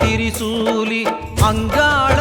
திரிசூலி அங்காள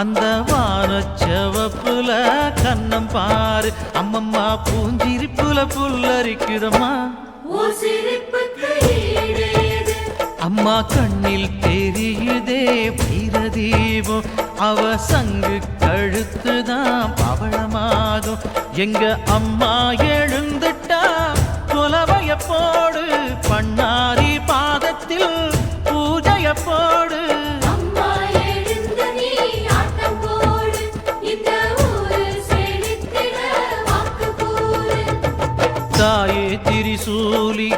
அந்த வானச்சவப்புல கண்ணம் பாரு. அம்மம்மா பூஞ்சிரிப்புல புல்லரிக்குதம்மா. அம்மா கண்ணில் தெரியுதே பிரதீபம் அவ சங்கு கழுத்துதான் பவளமாகும். எங்க அம்மா எழுந்துட்டா கொலவைய போடு பண்ணாரி பாதத்தில் பூஜைய போடு త్రిశూలి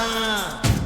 아.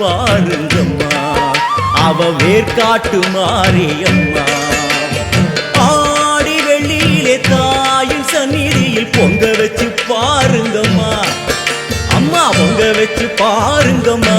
பாருங்கம்மா. அவ வேர்காட்டு மாறியம்மா ஆடி வெள்ளியிலே தாயின் சந்நிதியில் பொங்க வச்சு பாருங்கம்மா. அம்மா பொங்க வச்சு பாருங்கம்மா.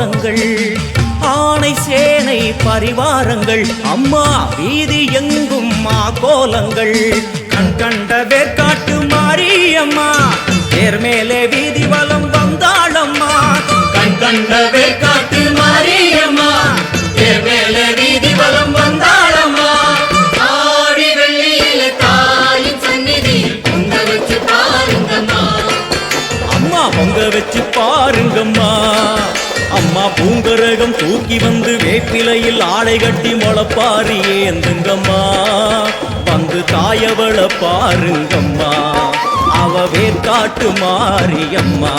கோலங்கள் ஆணை சேனை பரிவாரங்கள் அம்மா வீதி எங்கும் மா கோலங்கள் கண் கண்ட வேர்க்காட்டு மாரியம்மா மேலே வீதி வலம் வந்தாளம்மா. கண் கண்ட வேர்க்காட்டு மாரியம்மா தூக்கி வந்து வேப்பிலையில் ஆடை கட்டி முளைப்பாரி ஏந்துங்கம்மா வந்து தாயவள பாருங்கம்மா அவ வேர்க்காட்டு மாரியம்மா.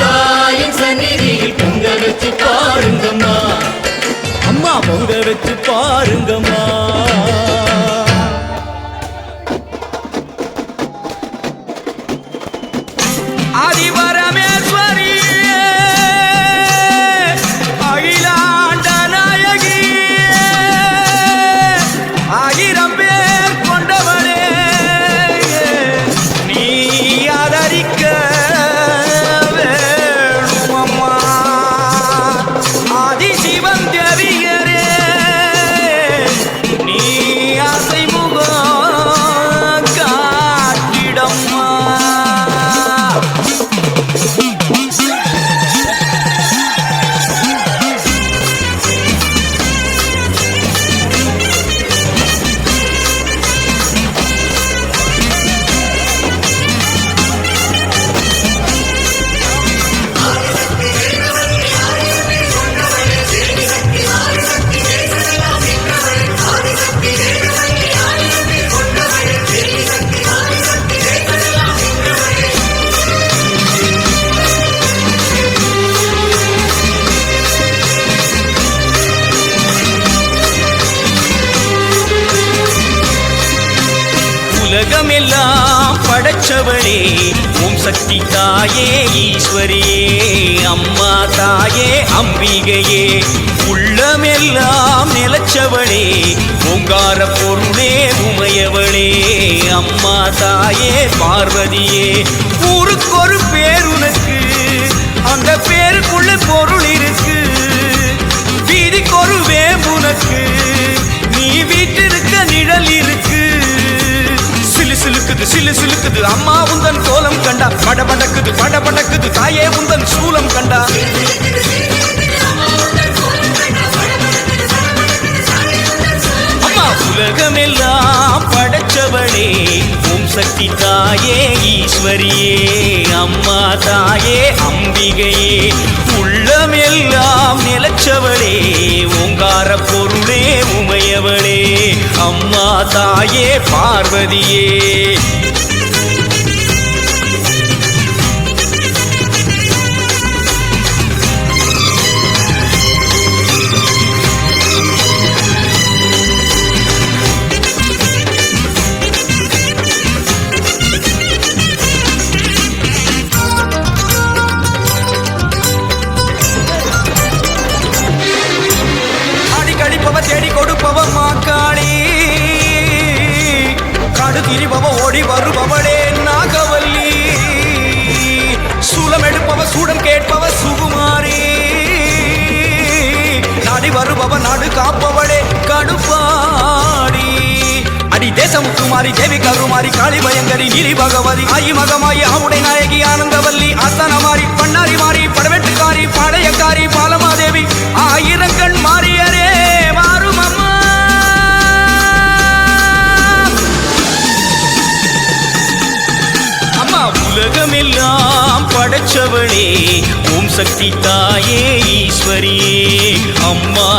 தாயின் சந்நிதியில் பொங்க வச்சு பாருங்கம்மா. அம்மா பொங்க வச்சு பாருங்கம்மா. உலகமெல்லாம் படைச்சவளே. ஓம் சக்தி தாயே ஈஸ்வரியே அம்மா தாயே அம்பிகையே. உள்ளமெல்லாம் நிலச்சவளே ஓங்கார பொருளே உமையவளே. அம்மா தாயே பார்வதியே ஊருக்கொரு பேர் உனக்கு. அந்த பேருக்குள்ள பொருள் இருக்கு. வீதிக்கொரு ஒரு வேம்புனக்கு படக்குது பட படக்குது தாயே உந்தன் சூலம் கண்டா. அம்மா உலகமெல்லாம் படைச்சவளே. ஓம் சக்தி தாயே ஈஸ்வரியே. அம்மா தாயே அம்பிகையே. உள்ளமெல்லாம் நிலச்சவளே. ஓங்கார பொருளே உமையவளே. அம்மா தாயே பார்வதியே. தேசமுத்துமாரி தேவி கருமாரி காளி பயங்கரி நீலி பகவதி ஆயி மகமாயி ஆவுடை நாயகி ஆனந்தவல்லி அத்தனமாரி பண்ணாரி மாறி படவெட்டுக்காரி பாளையக்காரி பாலமாதேவி ஆயிரங்கண் மாறியரே மாறும் அம்மா அம்மா உலகமெல்லாம் படைச்சவளே ஓம் சக்தி தாயே ஈஸ்வரியே அம்மா